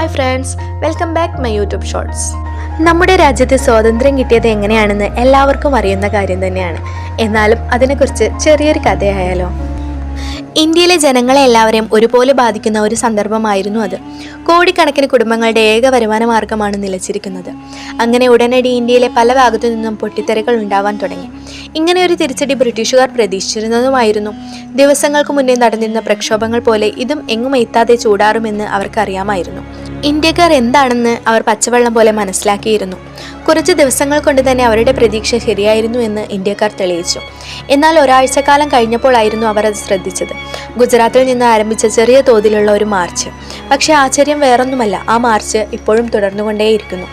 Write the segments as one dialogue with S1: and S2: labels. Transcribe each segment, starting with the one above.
S1: Hi friends welcome back my YouTube shorts നമ്മുടെ രാജ്യത്ത് സ്വാതന്ത്ര്യം കിട്ടിയത് എങ്ങനെയാണെന്ന് എല്ലാവർക്കും അറിയുന്ന കാര്യം തന്നെയാണ്. എന്നാലും അതിനെക്കുറിച്ച് ചെറിയൊരു കഥയായാലോ? ഇന്ത്യയിലെ ജനങ്ങളെ എല്ലാവരെയും ഒരുപോലെ ബാധിക്കുന്ന ഒരു സന്ദർഭമായിരുന്നു അത്. കോടിക്കണക്കിന് കുടുംബങ്ങളുടെ ഏക വരുമാന മാർഗമാണ് നിലച്ചിരിക്കുന്നത്. അങ്ങനെ ഉടനടി ഇന്ത്യയിലെ പല ഭാഗത്തു നിന്നും പൊട്ടിത്തെറികൾ ഉണ്ടാവാൻ തുടങ്ങി. ഇങ്ങനെ ഒരു തിരിച്ചടി ബ്രിട്ടീഷുകാർ പ്രതീക്ഷിച്ചിരുന്നതുമായിരുന്നു. ദിവസങ്ങൾക്ക് മുന്നേ നടന്നിരുന്ന പ്രക്ഷോഭങ്ങൾ പോലെ ഇതും എങ്ങും എത്താതെ ചൂടാറുമെന്ന് അവർക്കറിയാമായിരുന്നു. ഇന്ത്യക്കാർ എന്താണെന്ന് അവർ പച്ചവെള്ളം പോലെ മനസ്സിലാക്കിയിരുന്നു. കുറച്ച് ദിവസങ്ങൾ കൊണ്ട് തന്നെ അവരുടെ പ്രതീക്ഷ ശരിയായിരുന്നു എന്ന് ഇന്ത്യക്കാർ തെളിയിച്ചു. എന്നാൽ ഒരാഴ്ചക്കാലം കഴിഞ്ഞപ്പോഴായിരുന്നു അവർ അത് ശ്രദ്ധിച്ചത്. ഗുജറാത്തിൽ നിന്ന് ആരംഭിച്ച ചെറിയ തോതിലുള്ള ഒരു മാർച്ച്. പക്ഷേ ആശ്ചര്യം വേറൊന്നുമല്ല ആ മാർച്ച് ഇപ്പോഴും തുടർന്നുകൊണ്ടേയിരിക്കുന്നു.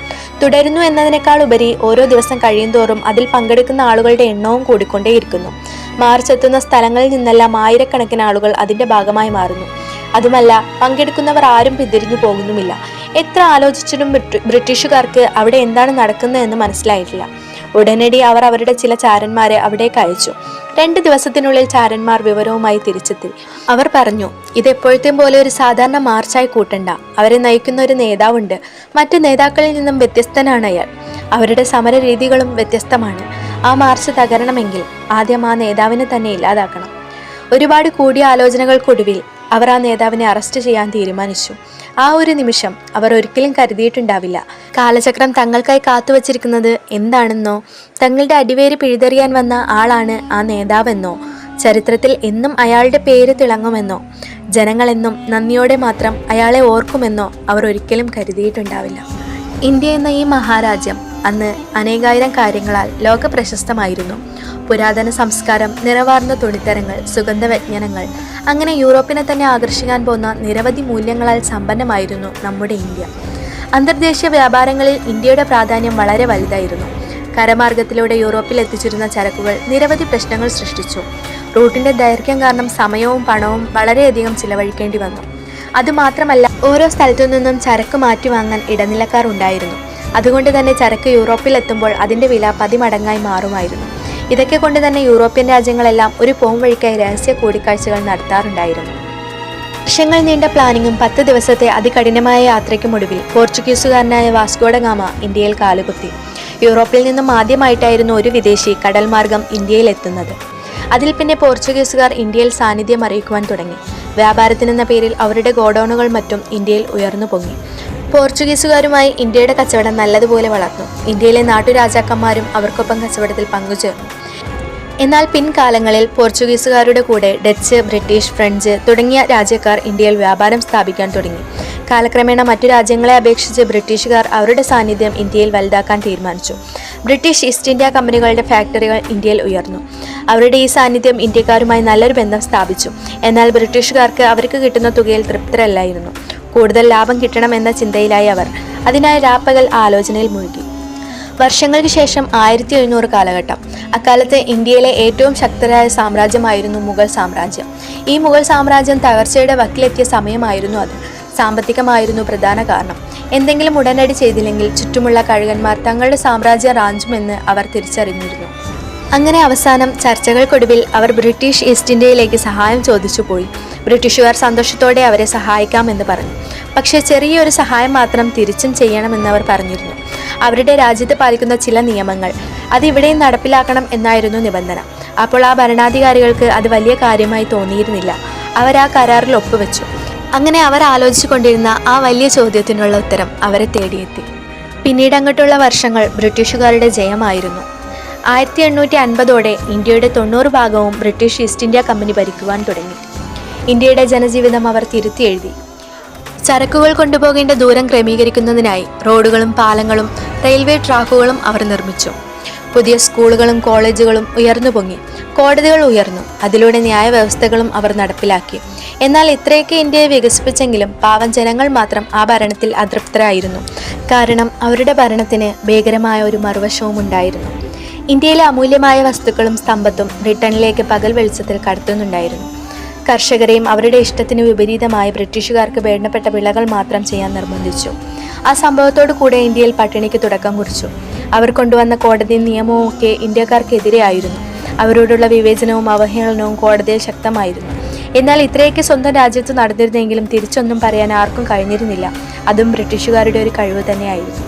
S1: തുടരുന്നു എന്നതിനേക്കാൾ ഉപരി ഓരോ ദിവസം കഴിയുന്തോറും അതിൽ പങ്കെടുക്കുന്ന ആളുകളുടെ എണ്ണവും കൂടിക്കൊണ്ടേയിരിക്കുന്നു. മാർച്ച് എത്തുന്ന സ്ഥലങ്ങളിൽ നിന്നെല്ലാം ആയിരക്കണക്കിന് ആളുകൾ അതിന്റെ ഭാഗമായി മാറുന്നു. അതുമല്ല പങ്കെടുക്കുന്നവർ ആരും പിന്തിരിഞ്ഞു പോകുന്നുമില്ല. എത്ര ആലോചിച്ചിട്ടും ബ്രിട്ടീഷുകാർക്ക് അവിടെ എന്താണ് നടക്കുന്നതെന്ന് മനസ്സിലായിട്ടില്ല. ഉടനടി അവർ അവരുടെ ചില ചാരന്മാരെ അവിടേക്ക് അയച്ചു. രണ്ട് ദിവസത്തിനുള്ളിൽ ചാരന്മാർ വിവരവുമായി തിരിച്ചെത്തി. അവർ പറഞ്ഞു ഇത് എപ്പോഴത്തെയും പോലെ ഒരു സാധാരണ മാർച്ചായി കൂട്ടണ്ട. അവരെ നയിക്കുന്ന ഒരു നേതാവുണ്ട്. മറ്റു നേതാക്കളിൽ നിന്നും വ്യത്യസ്തനാണ് അയാൾ. അവരുടെ സമര രീതികളും വ്യത്യസ്തമാണ്. ആ മാർച്ച് തകരണമെങ്കിൽ ആദ്യം ആ നേതാവിനെ തന്നെ ഇല്ലാതാക്കണം. ഒരുപാട് കൂടിയ ആലോചനകൾക്കൊടുവിൽ അവർ ആ നേതാവിനെ അറസ്റ്റ് ചെയ്യാൻ തീരുമാനിച്ചു. ആ ഒരു നിമിഷം അവർ ഒരിക്കലും കരുതിയിട്ടുണ്ടാവില്ല. കാലചക്രം തങ്ങൾക്കായി കാത്തുവച്ചിരിക്കുന്നത് എന്താണെന്നോ തങ്ങളുടെ അടിവേര് പിഴുതെറിയാൻ വന്ന ആളാണ് ആ നേതാവെന്നോ ചരിത്രത്തിൽ എന്നും അയാളുടെ പേര് തിളങ്ങുമെന്നോ ജനങ്ങളെന്നും നന്ദിയോടെ മാത്രം അയാളെ ഓർക്കുമെന്നോ അവർ ഒരിക്കലും കരുതിയിട്ടുണ്ടാവില്ല. ഇന്ത്യ എന്ന ഈ മഹാരാജ്യം അന്ന് അനേകായിരം കാര്യങ്ങളാൽ ലോക പ്രശസ്തമായിരുന്നു പുരാതന സംസ്കാരം നിറവാർന്ന തുണിത്തരങ്ങൾ സുഗന്ധവ്യഞ്ജനങ്ങൾ അങ്ങനെ യൂറോപ്പിനെ തന്നെ ആകർഷിക്കാൻ പോകുന്ന നിരവധി മൂല്യങ്ങളാൽ സമ്പന്നമായിരുന്നു നമ്മുടെ ഇന്ത്യ. അന്തർദേശീയ വ്യാപാരങ്ങളിൽ ഇന്ത്യയുടെ പ്രാധാന്യം വളരെ വലുതായിരുന്നു. കരമാർഗത്തിലൂടെ യൂറോപ്പിൽ എത്തിച്ചിരുന്ന ചരക്കുകൾ നിരവധി പ്രശ്നങ്ങൾ സൃഷ്ടിച്ചു. റൂട്ടിന്റെ ദൈർഘ്യം കാരണം സമയവും പണവും വളരെയധികം ചിലവഴിക്കേണ്ടി വന്നു. അതുമാത്രമല്ല ഓരോ സ്ഥലത്തു നിന്നും ചരക്ക് മാറ്റി വാങ്ങാൻ ഇടനിലക്കാർ ഉണ്ടായിരുന്നു. അതുകൊണ്ട് തന്നെ ചരക്ക് യൂറോപ്പിൽ എത്തുമ്പോൾ അതിന്റെ വില പതിമടങ്ങായി മാറുമായിരുന്നു. ഇതൊക്കെ കൊണ്ട് തന്നെ യൂറോപ്യൻ രാജ്യങ്ങളെല്ലാം ഒരു പോം വഴിക്കായി രഹസ്യ കൂടിക്കാഴ്ചകൾ നടത്താറുണ്ടായിരുന്നു. വർഷങ്ങൾ നീണ്ട പ്ലാനിങ്ങും പത്ത് ദിവസത്തെ അതികഠിനമായ യാത്രയ്ക്കും ഒടുവിൽ പോർച്ചുഗീസുകാരനായ വാസ്കോഡഗാമ ഇന്ത്യയിൽ കാലുകുത്തി. യൂറോപ്പിൽ നിന്നും ആദ്യമായിട്ടായിരുന്നു ഒരു വിദേശി കടൽമാർഗം ഇന്ത്യയിലെത്തുന്നത്. അതിൽ പിന്നെ പോർച്ചുഗീസുകാർ ഇന്ത്യയിൽ സാന്നിധ്യം അറിയിക്കുവാൻ തുടങ്ങി. വ്യാപാരത്തിനെന്ന പേരിൽ അവരുടെ ഗോഡൌണുകൾ മറ്റും ഇന്ത്യയിൽ ഉയർന്നു പൊങ്ങി. പോർച്ചുഗീസുകാരുമായി ഇന്ത്യയുടെ കച്ചവടം നല്ലതുപോലെ വളർന്നു. ഇന്ത്യയിലെ നാട്ടുരാജാക്കന്മാരും അവർക്കൊപ്പം കച്ചവടത്തിൽ പങ്കുചേർന്നു. എന്നാൽ പിൻകാലങ്ങളിൽ പോർച്ചുഗീസുകാരുടെ കൂടെ ഡച്ച് ബ്രിട്ടീഷ് ഫ്രഞ്ച് തുടങ്ങിയ രാജ്യക്കാർ ഇന്ത്യയിൽ വ്യാപാരം സ്ഥാപിക്കാൻ തുടങ്ങി. കാലക്രമേണ മറ്റു രാജ്യങ്ങളെ അപേക്ഷിച്ച് ബ്രിട്ടീഷുകാർ അവരുടെ സാന്നിധ്യം ഇന്ത്യയിൽ വലുതാക്കാൻ തീരുമാനിച്ചു. ബ്രിട്ടീഷ് ഈസ്റ്റ് ഇന്ത്യ കമ്പനികളുടെ ഫാക്ടറികൾ ഇന്ത്യയിൽ ഉയർന്നു. അവരുടെ ഈ സാന്നിധ്യം ഇന്ത്യക്കാരുമായി നല്ലൊരു ബന്ധം സ്ഥാപിച്ചു. എന്നാൽ ബ്രിട്ടീഷുകാർക്ക് അവർക്ക് കിട്ടുന്ന തുകയിൽ തൃപ്തരല്ലായിരുന്നു. കൂടുതൽ ലാഭം കിട്ടണം എന്ന ചിന്തയിലായി അവർ. അതിനായി രാപ്പകൽ ആലോചനയിൽ മുഴുകി. വർഷങ്ങൾക്ക് ശേഷം ആയിരത്തി എഴുന്നൂറ് കാലഘട്ടം. അക്കാലത്ത് ഇന്ത്യയിലെ ഏറ്റവും ശക്തരായ സാമ്രാജ്യമായിരുന്നു മുഗൾ സാമ്രാജ്യം. ഈ മുഗൾ സാമ്രാജ്യം തകർച്ചയുടെ വക്കിലെത്തിയ സമയമായിരുന്നു അത്. സാമ്പത്തികമായിരുന്നു പ്രധാന കാരണം. എന്തെങ്കിലും ഉടനടി ചെയ്തില്ലെങ്കിൽ ചുറ്റുമുള്ള കഴുകന്മാർ തങ്ങളുടെ സാമ്രാജ്യം റാഞ്ചുമെന്ന് അവർ തിരിച്ചറിഞ്ഞിരുന്നു. അങ്ങനെ അവസാനം ചർച്ചകൾക്കൊടുവിൽ അവർ ബ്രിട്ടീഷ് ഈസ്റ്റ് ഇന്ത്യയിലേക്ക് സഹായം ചോദിച്ചു പോയി. ബ്രിട്ടീഷുകാർ സന്തോഷത്തോടെ അവരെ സഹായിക്കാമെന്ന് പറഞ്ഞു. പക്ഷേ ചെറിയൊരു സഹായം മാത്രം തിരിച്ചും ചെയ്യണമെന്ന് അവർ പറഞ്ഞിരുന്നു. അവരുടെ രാജ്യത്ത് പാലിക്കുന്ന ചില നിയമങ്ങൾ. അത് ഇവിടെയും നടപ്പിലാക്കണം എന്നായിരുന്നു നിബന്ധന. അപ്പോൾ ആ ഭരണാധികാരികൾക്ക് അത് വലിയ കാര്യമായി തോന്നിയിരുന്നില്ല. അവർ ആ കരാറിൽ ഒപ്പുവെച്ചു. അങ്ങനെ അവർ ആലോചിച്ചു കൊണ്ടിരുന്ന ആ വലിയ ചോദ്യത്തിനുള്ള ഉത്തരം അവരെ തേടിയെത്തി. പിന്നീട് അങ്ങോട്ടുള്ള വർഷങ്ങൾ ബ്രിട്ടീഷുകാരുടെ ജയമായിരുന്നു. ആയിരത്തി എണ്ണൂറ്റി അൻപതോടെ ഇന്ത്യയുടെ തൊണ്ണൂറ് ഭാഗവും ബ്രിട്ടീഷ് ഈസ്റ്റ് ഇന്ത്യ കമ്പനി ഭരിക്കുവാൻ തുടങ്ങി. ഇന്ത്യയുടെ ജനജീവിതം അവർ തിരുത്തി എഴുതി. ചരക്കുകൾ കൊണ്ടുപോകേണ്ട ദൂരം ക്രമീകരിക്കുന്നതിനായി റോഡുകളും പാലങ്ങളും റെയിൽവേ ട്രാക്കുകളും അവർ നിർമ്മിച്ചു. പുതിയ സ്കൂളുകളും കോളേജുകളും ഉയർന്നു പൊങ്ങി. കോടതികൾ ഉയർന്നു. അതിലൂടെ ന്യായവ്യവസ്ഥകളും അവർ നടപ്പിലാക്കി. എന്നാൽ ഇത്രയൊക്കെ ഇന്ത്യയെ വികസിപ്പിച്ചെങ്കിലും പാവം ജനങ്ങൾ മാത്രം ആ ഭരണത്തിൽ അതൃപ്തരായിരുന്നു. കാരണം അവരുടെ ഭരണത്തിന് ഭീകരമായ ഒരു മറുവശവും ഉണ്ടായിരുന്നു ഇന്ത്യയിലെ അമൂല്യമായ വസ്തുക്കളും സമ്പത്തും ബ്രിട്ടനിലേക്ക് പകൽ വെളിച്ചത്തിൽ കടത്തുന്നുണ്ടായിരുന്നു. കർഷകരെയും അവരുടെ ഇഷ്ടത്തിന് വിപരീതമായി ബ്രിട്ടീഷുകാർക്ക് വേണ്ടപ്പെട്ട വിളകൾ മാത്രം ചെയ്യാൻ നിർബന്ധിച്ചു. ആ സംഭവത്തോടു കൂടെ ഇന്ത്യയിൽ പട്ടിണിക്ക് തുടക്കം കുറിച്ചു. അവർ കൊണ്ടുവന്ന കോടതി നിയമവുമൊക്കെ ഇന്ത്യക്കാർക്കെതിരെയായിരുന്നു അവരോടുള്ള വിവേചനവും അവഹേളനവും കോടതിയിൽ ശക്തമായിരുന്നു. എന്നാൽ ഇത്രയൊക്കെ സ്വന്തം രാജ്യത്ത് നടന്നിരുന്നെങ്കിലും തിരിച്ചൊന്നും പറയാൻ ആർക്കും കഴിഞ്ഞിരുന്നില്ല. അതും ബ്രിട്ടീഷുകാരുടെ ഒരു കഴിവ് തന്നെയായിരുന്നു.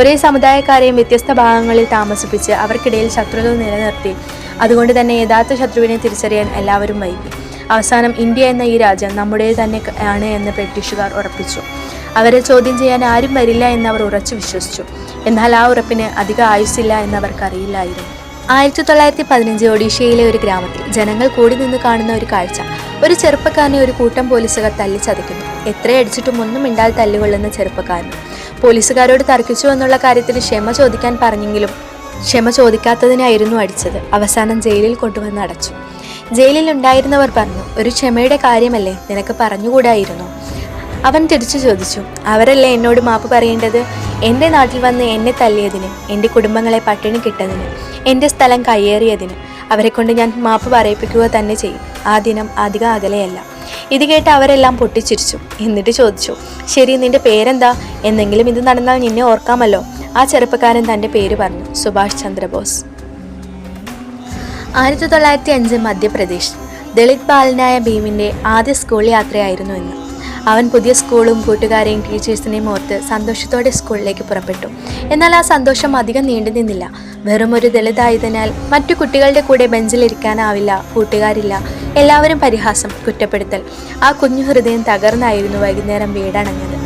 S1: ഒരേ സമുദായക്കാരെയും വ്യത്യസ്ത ഭാഗങ്ങളിൽ താമസിപ്പിച്ച് അവർക്കിടയിൽ ശത്രുത നിലനിർത്തി. അതുകൊണ്ട് തന്നെ യഥാർത്ഥ ശത്രുവിനെ തിരിച്ചറിയാൻ എല്ലാവരും വൈകി. അവസാനം ഇന്ത്യ എന്ന ഈ രാജ്യം നമ്മുടെ തന്നെ ആണ് എന്ന് ബ്രിട്ടീഷുകാർ ഉറപ്പിച്ചു. അവരെ ചോദ്യം ചെയ്യാൻ ആരും വരില്ല എന്ന് അവർ ഉറച്ചു വിശ്വസിച്ചു. എന്നാൽ ആ ഉറപ്പിന് അധിക ആയുസ്സില്ല എന്നവർക്കറിയില്ലായിരുന്നു ആയിരത്തി തൊള്ളായിരത്തി പതിനഞ്ച് ഒഡീഷയിലെ ഒരു ഗ്രാമത്തിൽ ജനങ്ങൾ കൂടി നിന്ന് കാണുന്ന ഒരു കാഴ്ച. ഒരു ചെറുപ്പക്കാരനെ ഒരു കൂട്ടം പോലീസുകാർ തല്ലിച്ചതയ്ക്കുന്നു. എത്രയടിച്ചിട്ടും ഒന്നും മിണ്ടാതെ തല്ലുകൊള്ളുന്ന ചെറുപ്പക്കാരൻ. പോലീസുകാരോട് തർക്കിച്ചു എന്നുള്ള കാര്യത്തിന് ക്ഷമ ചോദിക്കാൻ പറഞ്ഞെങ്കിലും ക്ഷമ ചോദിക്കാത്തതിനായിരുന്നു അടിച്ചത്. അവസാനം ജയിലിൽ കൊണ്ടുവന്ന് അടച്ചു. ജയിലിൽ ഉണ്ടായിരുന്നവർ പറഞ്ഞു ഒരു ക്ഷമയുടെ കാര്യമല്ലേ? നിനക്ക് പറഞ്ഞുകൂടായിരുന്നു. അവൻ തിരിച്ചു ചോദിച്ചു അവരല്ലേ എന്നോട് മാപ്പ് പറയേണ്ടത്? എന്റെ നാട്ടിൽ വന്ന് എന്നെ തല്ലിയതിന് എന്റെ കുടുംബങ്ങളെ പട്ടിണി കിട്ടതിന് എന്റെ സ്ഥലം കയ്യേറിയതിന് അവരെ കൊണ്ട് ഞാൻ മാപ്പ് പറയിപ്പിക്കുക തന്നെ ചെയ്യും. ആ ദിനം അധികം അകലെയല്ല. ഇത് കേട്ട് അവരെല്ലാം പൊട്ടിച്ചിരിച്ചു. എന്നിട്ട് ചോദിച്ചു ശരി നിന്റെ പേരെന്താ? എന്നെങ്കിലും ഇത് നടന്നാൽ നിന്നെ ഓർക്കാമല്ലോ. ആ ചെറുപ്പക്കാരൻ തന്റെ പേര് പറഞ്ഞു സുഭാഷ് ചന്ദ്രബോസ്. ആയിരത്തി തൊള്ളായിരത്തി അഞ്ച് മധ്യപ്രദേശ്. ദളിത് ബാലനായ ഭീമിന്റെ ആദ്യ സ്കൂൾ യാത്രയായിരുന്നു ഇന്ന്. അവൻ പുതിയ സ്കൂളും കൂട്ടുകാരെയും ടീച്ചേഴ്സിനെയും ഓർത്ത് സന്തോഷത്തോടെ സ്കൂളിലേക്ക് പുറപ്പെട്ടു. എന്നാൽ ആ സന്തോഷം അധികം നീണ്ടു നിന്നില്ല. വെറും ഒരു ദളിതായതിനാൽ മറ്റു കുട്ടികളുടെ കൂടെ ബെഞ്ചിലിരിക്കാനാവില്ല കൂട്ടുകാരില്ല എല്ലാവരും പരിഹാസം കുറ്റപ്പെടുത്തൽ. ആ കുഞ്ഞു ഹൃദയം തകർന്നായിരുന്നു വൈകുന്നേരം വീടണഞ്ഞത്.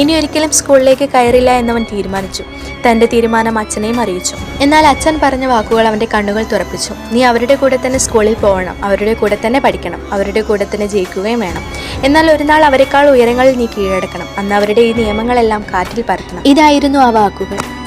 S1: ഇനി ഒരിക്കലും സ്കൂളിലേക്ക് കയറില്ല എന്നവൻ തീരുമാനിച്ചു. തന്റെ തീരുമാനം അച്ഛനെയും അറിയിച്ചു. എന്നാൽ അച്ഛൻ പറഞ്ഞ വാക്കുകൾ അവന്റെ കണ്ണുകൾ തുറപ്പിച്ചു. നീ അവരുടെ കൂടെ തന്നെ സ്കൂളിൽ പോകണം. അവരുടെ കൂടെ തന്നെ പഠിക്കണം. അവരുടെ കൂടെ തന്നെ ജയിക്കുകയും വേണം. എന്നാൽ ഒരു നാൾ അവരെക്കാൾ ഉയരങ്ങളിൽ നീ കീഴടക്കണം. അന്ന് അവരുടെ ഈ നിയമങ്ങളെല്ലാം കാറ്റിൽ പറത്തണം ഇതായിരുന്നു ആ വാക്കുകൾ.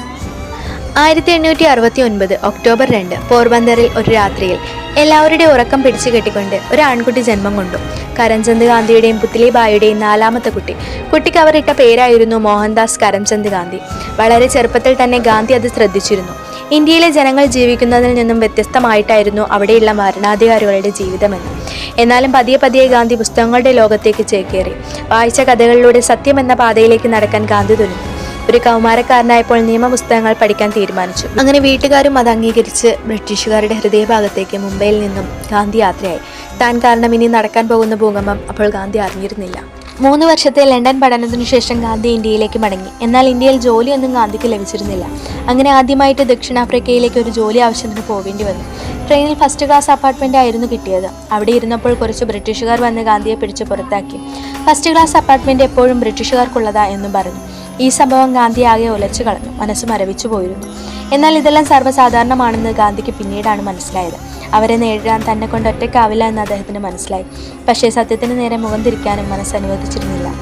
S1: ആയിരത്തി എണ്ണൂറ്റി അറുപത്തി ഒൻപത് ഒക്ടോബർ രണ്ട് പോർബന്ദറിൽ ഒരു രാത്രിയിൽ എല്ലാവരുടെ ഉറക്കം പിടിച്ചു കെട്ടിക്കൊണ്ട് ഒരു ആൺകുട്ടി ജന്മം കൊണ്ടു. കരംചന്ദ് ഗാന്ധിയുടെയും പുത്ലിബായിയുടെയും നാലാമത്തെ കുട്ടി. കുട്ടിക്ക് അവരിട്ട പേരായിരുന്നു മോഹൻദാസ് കരംചന്ദ് ഗാന്ധി. വളരെ ചെറുപ്പത്തിൽ തന്നെ ഗാന്ധി അത് ശ്രദ്ധിച്ചിരുന്നു. ഇന്ത്യയിലെ ജനങ്ങൾ ജീവിക്കുന്നതിൽ നിന്നും വ്യത്യസ്തമായിട്ടായിരുന്നു അവിടെയുള്ള ഭരണാധികാരികളുടെ ജീവിതമെന്ന്. എന്നാലും പതിയെ പതിയെ ഗാന്ധി പുസ്തകങ്ങളുടെ ലോകത്തേക്ക് ചേക്കേറി. വായിച്ച കഥകളിലൂടെ സത്യം എന്ന പാതയിലേക്ക് നടക്കാൻ ഗാന്ധി തുനിഞ്ഞു. ഒരു കൗമാരക്കാരനായപ്പോൾ നിയമപുസ്തകങ്ങൾ പഠിക്കാൻ തീരുമാനിച്ചു. അങ്ങനെ വീട്ടുകാരും അത് അംഗീകരിച്ച് ബ്രിട്ടീഷുകാരുടെ ഹൃദയഭാഗത്തേക്ക് മുംബൈയിൽ നിന്നും ഗാന്ധി യാത്രയായി. താൻ കാരണം ഇനി നടക്കാൻ പോകുന്ന ഭൂകമ്പം അപ്പോൾ ഗാന്ധി അറിഞ്ഞിരുന്നില്ല. മൂന്ന് വർഷത്തെ ലണ്ടൻ പഠനത്തിനു ശേഷം ഗാന്ധി ഇന്ത്യയിലേക്ക് മടങ്ങി. എന്നാൽ ഇന്ത്യയിൽ ജോലിയൊന്നും ഗാന്ധിക്ക് ലഭിച്ചിരുന്നില്ല. അങ്ങനെ ആദ്യമായിട്ട് ദക്ഷിണാഫ്രിക്കയിലേക്ക് ഒരു ജോലി ആവശ്യത്തിന് പോവേണ്ടി വന്നു. ട്രെയിനിൽ ഫസ്റ്റ് ക്ലാസ് അപ്പാർട്ട്മെന്റ് ആയിരുന്നു കിട്ടിയത്. അവിടെ ഇരുന്നപ്പോൾ കുറച്ച് ബ്രിട്ടീഷുകാർ വന്ന് ഗാന്ധിയെ പിടിച്ച് പുറത്താക്കി. ഫസ്റ്റ് ക്ലാസ് അപ്പാർട്ട്മെന്റ് എപ്പോഴും ബ്രിട്ടീഷുകാർക്കുള്ളതാ എന്നും പറഞ്ഞു. ഈ സംഭവം ഗാന്ധി ആകെ ഒലച്ചു കളഞ്ഞു. മനസ്സ് മരവിച്ചു പോയിരുന്നു. എന്നാൽ ഇതെല്ലാം സർവസാധാരണമാണെന്ന് ഗാന്ധിക്ക് പിന്നീടാണ് മനസ്സിലായത്. അവരെ നേരിടാൻ തന്നെ കൊണ്ട് ഒറ്റയ്ക്കാവില്ല എന്ന് അദ്ദേഹത്തിന് മനസ്സിലായി. പക്ഷേ സത്യത്തിന് നേരെ മുഖം തിരിക്കാനും മനസ്സ് അനുവദിച്ചിരുന്നില്ല.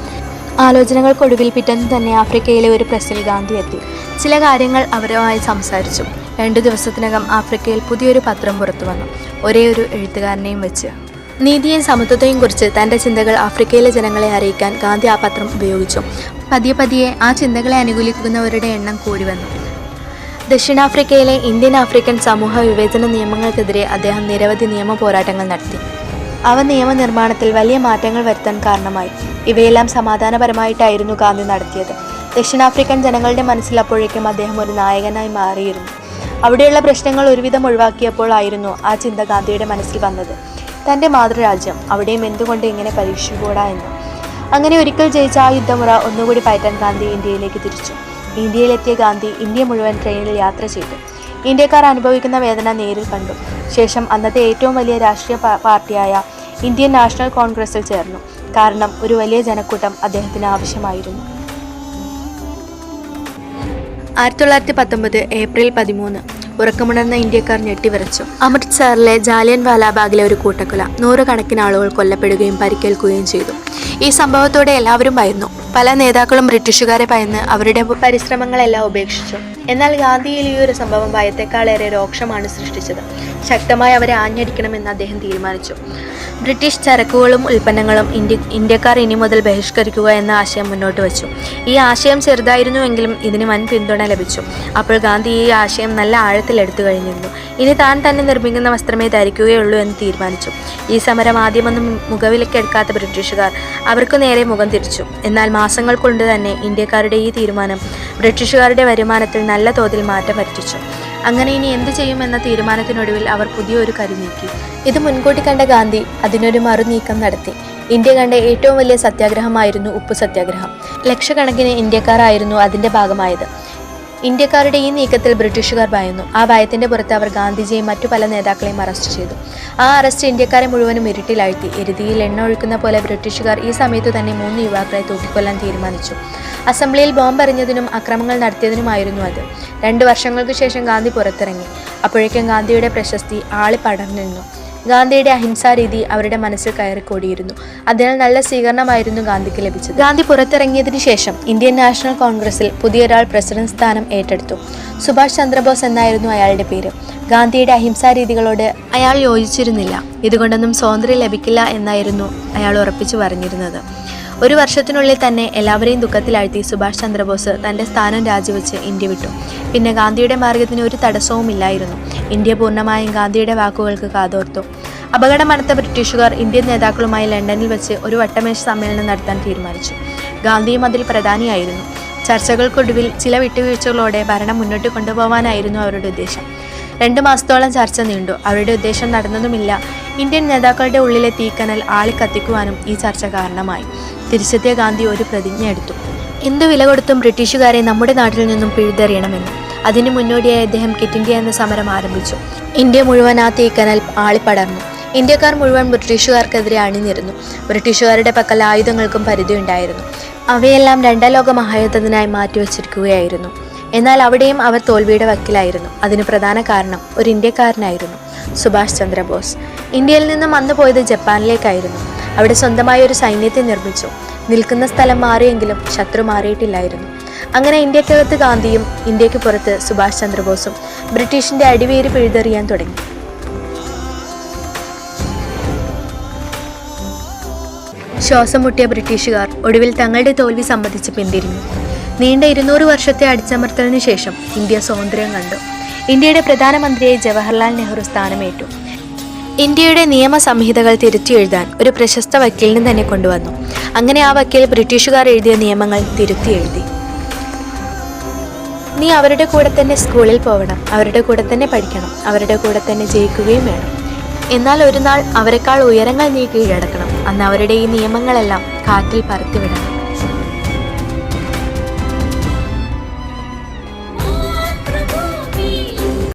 S1: ആലോചനകൾക്കൊടുവിൽ പിറ്റേന്ന് തന്നെ ആഫ്രിക്കയിലെ ഒരു പ്രസിൽ ഗാന്ധി എത്തി. ചില കാര്യങ്ങൾ അവരുമായി സംസാരിച്ചു. രണ്ടു ദിവസത്തിനകം ആഫ്രിക്കയിൽ പുതിയൊരു പത്രം പുറത്തു വന്നു ഒരേ ഒരു എഴുത്തുകാരനെയും വെച്ച്. നീതിയും സമത്വത്തെയും കുറിച്ച് തന്റെ ചിന്തകൾ ആഫ്രിക്കയിലെ ജനങ്ങളെ അറിയിക്കാൻ ഗാന്ധി ആ പത്രം ഉപയോഗിച്ചു. പതിയെ പതിയെ ആ ചിന്തകളെ അനുകൂലിക്കുന്നവരുടെ എണ്ണം കൂടി വന്നു. ദക്ഷിണാഫ്രിക്കയിലെ ഇന്ത്യൻ ആഫ്രിക്കൻ സമൂഹ വിവേചന നിയമങ്ങൾക്കെതിരെ അദ്ദേഹം നിരവധി നിയമ പോരാട്ടങ്ങൾ നടത്തി. അവ നിയമനിർമ്മാണത്തിൽ വലിയ മാറ്റങ്ങൾ വരുത്താൻ കാരണമായി. ഇവയെല്ലാം സമാധാനപരമായിട്ടായിരുന്നു ഗാന്ധി നടത്തിയത്. ദക്ഷിണാഫ്രിക്കൻ ജനങ്ങളുടെ മനസ്സിൽ അപ്പോഴേക്കും അദ്ദേഹം ഒരു നായകനായി മാറിയിരുന്നു. അവിടെയുള്ള പ്രശ്നങ്ങൾ ഒരുവിധം ഒഴിവാക്കിയപ്പോൾ ആയിരുന്നു ആ ചിന്ത ഗാന്ധിയുടെ മനസ്സിൽ വന്നത്. തന്റെ മാതൃരാജ്യം. അവിടെയും എന്തുകൊണ്ട് ഇങ്ങനെ പരീക്ഷിച്ചുകൂടാ എന്ന്. അങ്ങനെ ഒരിക്കൽ ജയിച്ച ആ യുദ്ധമുറ ഒന്നുകൂടി പയറ്റാൻ ഗാന്ധി ഇന്ത്യയിലേക്ക് തിരിച്ചു. ഇന്ത്യയിലെത്തിയ ഗാന്ധി ഇന്ത്യ മുഴുവൻ ട്രെയിനിൽ യാത്ര ചെയ്തു. ഇന്ത്യക്കാർ അനുഭവിക്കുന്ന വേദന നേരിൽ കണ്ടു. ശേഷം അന്നത്തെ ഏറ്റവും വലിയ രാഷ്ട്രീയ പാർട്ടിയായ ഇന്ത്യൻ നാഷണൽ കോൺഗ്രസിൽ ചേർന്നു. കാരണം ഒരു വലിയ ജനക്കൂട്ടം അദ്ദേഹത്തിന് ആവശ്യമായിരുന്നു. ആയിരത്തി തൊള്ളായിരത്തി പത്തൊമ്പത് ഏപ്രിൽ പതിമൂന്ന്. ഉറക്കമുണർന്ന ഇന്ത്യക്കാർ ഞെട്ടിവിറച്ചു. അമൃത്സറിലെ ജാലിയൻ വാലാബാഗിലെ ഒരു കൂട്ടക്കൊല നൂറുകണക്കിന് ആളുകൾ കൊല്ലപ്പെടുകയും പരിക്കേൽക്കുകയും ചെയ്തു. ഈ സംഭവത്തോടെ എല്ലാവരും ഭയന്നു. പല നേതാക്കളും ബ്രിട്ടീഷുകാരെ ഭയന്ന് അവരുടെ പരിശ്രമങ്ങളെല്ലാം ഉപേക്ഷിച്ചു. എന്നാൽ ഗാന്ധിയിൽ ഈ ഒരു സംഭവം ഭയത്തെക്കാളേറെ രോക്ഷമാണ് സൃഷ്ടിച്ചത്. ശക്തമായി അവരെ ആഞ്ഞടിക്കണമെന്ന് അദ്ദേഹം തീരുമാനിച്ചു. ബ്രിട്ടീഷ് ചരക്കുകളും ഉൽപ്പന്നങ്ങളും ഇന്ത്യ ഇന്ത്യക്കാർ ഇനി മുതൽ ബഹിഷ്കരിക്കുക എന്ന ആശയം മുന്നോട്ട് വച്ചു. ഈ ആശയം ചെറുതായിരുന്നുവെങ്കിലും ഇതിന് വൻ പിന്തുണ ലഭിച്ചു. അപ്പോൾ ഗാന്ധി ഈ ആശയം നല്ല ആഴത്തിൽ എടുത്തു കഴിഞ്ഞിരുന്നു. ഇനി താൻ തന്നെ നിർമ്മിക്കുന്ന വസ്ത്രമേ ധരിക്കുകയുള്ളൂ എന്ന് തീരുമാനിച്ചു. ഈ സമരം ആദ്യമൊന്നും മുഖവിലക്കെടുക്കാത്ത ബ്രിട്ടീഷുകാർ അവർക്ക് നേരെ മുഖം തിരിച്ചു. എന്നാൽ മാസങ്ങൾ കൊണ്ട് തന്നെ ഇന്ത്യക്കാരുടെ ഈ തീരുമാനം ബ്രിട്ടീഷുകാരുടെ വരുമാനത്തിൽ നല്ല തോതിൽ മാറ്റം വരുത്തിച്ചു. അങ്ങനെ ഇനി എന്തു ചെയ്യുമെന്ന തീരുമാനത്തിനൊടുവിൽ അവർ പുതിയൊരു കരു നീക്കി. ഇത് മുൻകൂട്ടി കണ്ട ഗാന്ധി അതിനൊരു മറുനീക്കം നടത്തി. ഇന്ത്യ കണ്ട ഏറ്റവും വലിയ സത്യാഗ്രഹമായിരുന്നു ഉപ്പു സത്യാഗ്രഹം ലക്ഷക്കണക്കിന് ഇന്ത്യക്കാരായിരുന്നു അതിന്റെ ഭാഗമായത്. ഇന്ത്യക്കാരുടെ ഈ നീക്കത്തിൽ ബ്രിട്ടീഷുകാർ ഭയന്നു. ആ ഭയത്തിന്റെ പുറത്ത് അവർ ഗാന്ധിജിയെയും മറ്റു പല നേതാക്കളെയും അറസ്റ്റ് ചെയ്തു. ആ അറസ്റ്റ് ഇന്ത്യക്കാരെ മുഴുവനും ഇരുട്ടിലാഴ്ത്തി. എരുതിയിൽ എണ്ണ ഒഴുക്കുന്ന പോലെ ബ്രിട്ടീഷുകാർ ഈ സമയത്ത് തന്നെ മൂന്ന് യുവാക്കളെ തൂക്കിക്കൊല്ലാൻ തീരുമാനിച്ചു. അസംബ്ലിയിൽ ബോംബ് എറിഞ്ഞതിനും അക്രമങ്ങൾ നടത്തിയതിനുമായിരുന്നു അത്. രണ്ട് വർഷങ്ങൾക്ക് ശേഷം ഗാന്ധി പുറത്തിറങ്ങി. അപ്പോഴേക്കും ഗാന്ധിയുടെ പ്രശസ്തി ആളി പടർന്നിരുന്നു ഗാന്ധിയുടെ അഹിംസാ രീതി അവരുടെ മനസ്സിൽ കയറിക്കൂടിയിരുന്നു. അതിനാൽ നല്ല സ്വീകരണമായിരുന്നു ഗാന്ധിക്ക് ലഭിച്ചത്. ഗാന്ധി പുറത്തിറങ്ങിയതിനു ശേഷം ഇന്ത്യൻ നാഷണൽ കോൺഗ്രസിൽ പുതിയൊരാൾ പ്രസിഡന്റ് സ്ഥാനം ഏറ്റെടുത്തു. സുഭാഷ് ചന്ദ്രബോസ് എന്നായിരുന്നു അയാളുടെ പേര്. ഗാന്ധിയുടെ അഹിംസാ രീതികളോട് അയാൾ യോജിച്ചിരുന്നില്ല. ഇതുകൊണ്ടൊന്നും സ്വാതന്ത്ര്യം ലഭിക്കില്ല എന്നായിരുന്നു അയാൾ ഉറപ്പിച്ചു പറഞ്ഞിരുന്നത്. ഒരു വർഷത്തിനുള്ളിൽ തന്നെ എല്ലാവരെയും ദുഃഖത്തിലാഴ്ത്തി സുഭാഷ് ചന്ദ്രബോസ് തന്റെ സ്ഥാനം രാജിവെച്ച് ഇന്ത്യ വിട്ടു. പിന്നെ ഗാന്ധിയുടെ മാർഗത്തിന് ഒരു തടസ്സവും ഇല്ലായിരുന്നു. ഇന്ത്യ പൂർണമായും ഗാന്ധിയുടെ വാക്കുകൾക്ക് കാതോർത്തു. അപകടമണത്ത ബ്രിട്ടീഷുകാർ ഇന്ത്യൻ നേതാക്കളുമായി ലണ്ടനിൽ വെച്ച് ഒരു വട്ടമേശ സമ്മേളനം നടത്താൻ തീരുമാനിച്ചു. ഗാന്ധിയും അതിൽ പ്രധാനിയായിരുന്നു. ചർച്ചകൾക്കൊടുവിൽ ചില വിട്ടുവീഴ്ചകളോടെ ഭരണം മുന്നോട്ട് കൊണ്ടുപോകാനായിരുന്നു അവരുടെ ഉദ്ദേശം. രണ്ടു മാസത്തോളം ചർച്ച നീണ്ടു. അവരുടെ ഉദ്ദേശം നടന്നതുമില്ല. ഇന്ത്യൻ നേതാക്കളുടെ ഉള്ളിലെ തീക്കനൽ ആളിക്കത്തിക്കുവാനും ഈ ചർച്ച കാരണമായി. തിരിച്ചെത്തിയ ഗാന്ധി ഒരു പ്രതിജ്ഞ എടുത്തു. എന്തു വില കൊടുത്തും ബ്രിട്ടീഷുകാരെ നമ്മുടെ നാട്ടിൽ നിന്നും പിഴുതെറിയണമെന്ന്. അതിനു മുന്നോടിയായി അദ്ദേഹം കിറ്റ് ഇന്ത്യ എന്ന സമരം ആരംഭിച്ചു. ഇന്ത്യ മുഴുവൻ ആ തീക്കനൽ ആളിപ്പടർന്നു. ഇന്ത്യക്കാർ മുഴുവൻ ബ്രിട്ടീഷുകാർക്കെതിരെ അണിനിരുന്നു. ബ്രിട്ടീഷുകാരുടെ പക്കൽ ആയുധങ്ങൾക്കും പരിധിയുണ്ടായിരുന്നു അവയെല്ലാം രണ്ടാം ലോക മഹായുദ്ധത്തിനായി മാറ്റിവെച്ചിരിക്കുകയായിരുന്നു. എന്നാൽ അവിടെയും അവർ തോൽവിയുടെ വക്കിലായിരുന്നു. അതിന് പ്രധാന കാരണം ഒരു ഇന്ത്യക്കാരനായിരുന്നു സുഭാഷ് ചന്ദ്രബോസ്. ഇന്ത്യയിൽ നിന്നും അന്ന് പോയത് ജപ്പാനിലേക്കായിരുന്നു. അവിടെ സ്വന്തമായ ഒരു സൈന്യത്തെ നിർമ്മിച്ചു. നിൽക്കുന്ന സ്ഥലം മാറിയെങ്കിലും ശത്രു മാറിയിട്ടില്ലായിരുന്നു. അങ്ങനെ ഇന്ത്യക്കകത്ത് ഗാന്ധിയും ഇന്ത്യയ്ക്ക് പുറത്ത് സുഭാഷ് ചന്ദ്രബോസും ബ്രിട്ടീഷിന്റെ അടിവേര് പിഴുതെറിയാൻ തുടങ്ങി. ശ്വാസം മുട്ടിയ ബ്രിട്ടീഷുകാർ ഒടുവിൽ തങ്ങളുടെ തോൽവി സമ്മതിച്ച് പിന്തിരിഞ്ഞു. നീണ്ട ഇരുന്നൂറ് വർഷത്തെ അടിച്ചമർത്തലിനു ശേഷം ഇന്ത്യ സ്വാതന്ത്ര്യം കണ്ടു. ഇന്ത്യയുടെ പ്രധാനമന്ത്രിയായി ജവഹർലാൽ നെഹ്റു സ്ഥാനമേറ്റു. ഇന്ത്യയുടെ നിയമ സംഹിതകൾ തിരുത്തി എഴുതാൻ ഒരു പ്രശസ്ത വക്കീലിനെ തന്നെ കൊണ്ടുവന്നു. അങ്ങനെ ആ വക്കീൽ ബ്രിട്ടീഷുകാർ എഴുതിയ നിയമങ്ങൾ തിരുത്തി എഴുതി നീ അവരുടെ കൂടെ തന്നെ സ്കൂളിൽ പോകണം അവരുടെ കൂടെ തന്നെ പഠിക്കണം അവരുടെ കൂടെ തന്നെ ജയിക്കുകയും വേണം. എന്നാൽ ഒരു നാൾ അവരെക്കാൾ ഉയരങ്ങൾ നീ കീഴടക്കണം. അന്ന് അവരുടെ ഈ നിയമങ്ങളെല്ലാം കാറ്റിൽ പറത്തിവിടണം